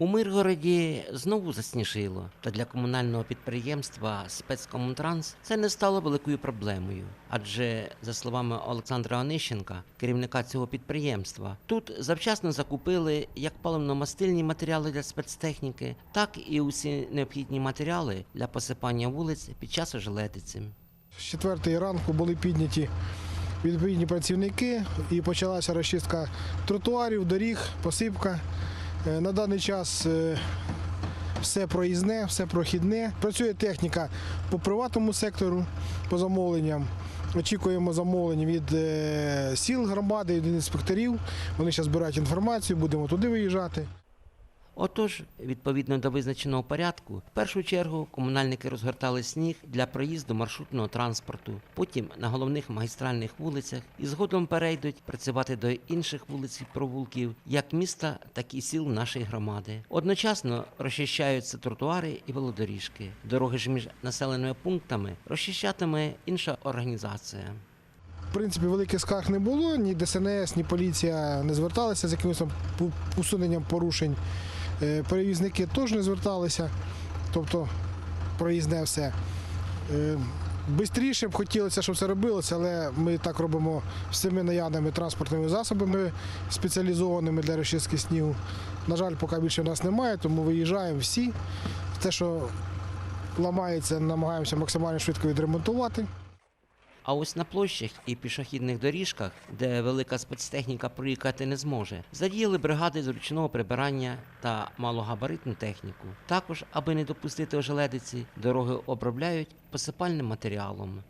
У Миргороді знову засніжило, та для комунального підприємства спецкомунтранс це не стало великою проблемою. Адже, за словами Олександра Онищенка, керівника цього підприємства, тут завчасно закупили як паливно-мастильні матеріали для спецтехніки, так і усі необхідні матеріали для посипання вулиць під час ожеледиці. З четвертої ранку були підняті відповідні працівники і почалася розчистка тротуарів, доріг, посипка. Е, На даний час е, все проїзне, все прохідне. Працює техніка по приватному сектору, по замовленням. Очікуємо замовлень від е, сіл громади, від інспекторів. Вони зараз збирають інформацію, будемо туди виїжджати. Отож, відповідно до визначеного порядку, в першу чергу комунальники розгортали сніг для проїзду маршрутного транспорту, потім на головних магістральних вулицях і згодом перейдуть працювати до інших вулиць і провулків, як міста, так і сіл нашої громади. Одночасно розчищаються тротуари і велодоріжки. Дороги ж між населеними пунктами розчищатиме інша організація. В принципі, великих скарг не було, ні ДСНС, ні поліція не зверталися з якимось усуненням порушень. Е, Перевізники теж не зверталися, тобто проїзне все. Е, Бистріше б хотілося, щоб це робилося, але ми так робимо всіми наявними транспортними засобами спеціалізованими для розчистки снігу. На жаль, поки більше в нас немає, тому виїжджаємо всі. Те, що ламається, намагаємося максимально швидко відремонтувати. А ось на площах і пішохідних доріжках, де велика спецтехніка проїхати не зможе, задіяли бригади з ручного прибирання та малогабаритну техніку. Також, аби не допустити ожеледиці, дороги обробляють посипальним матеріалом.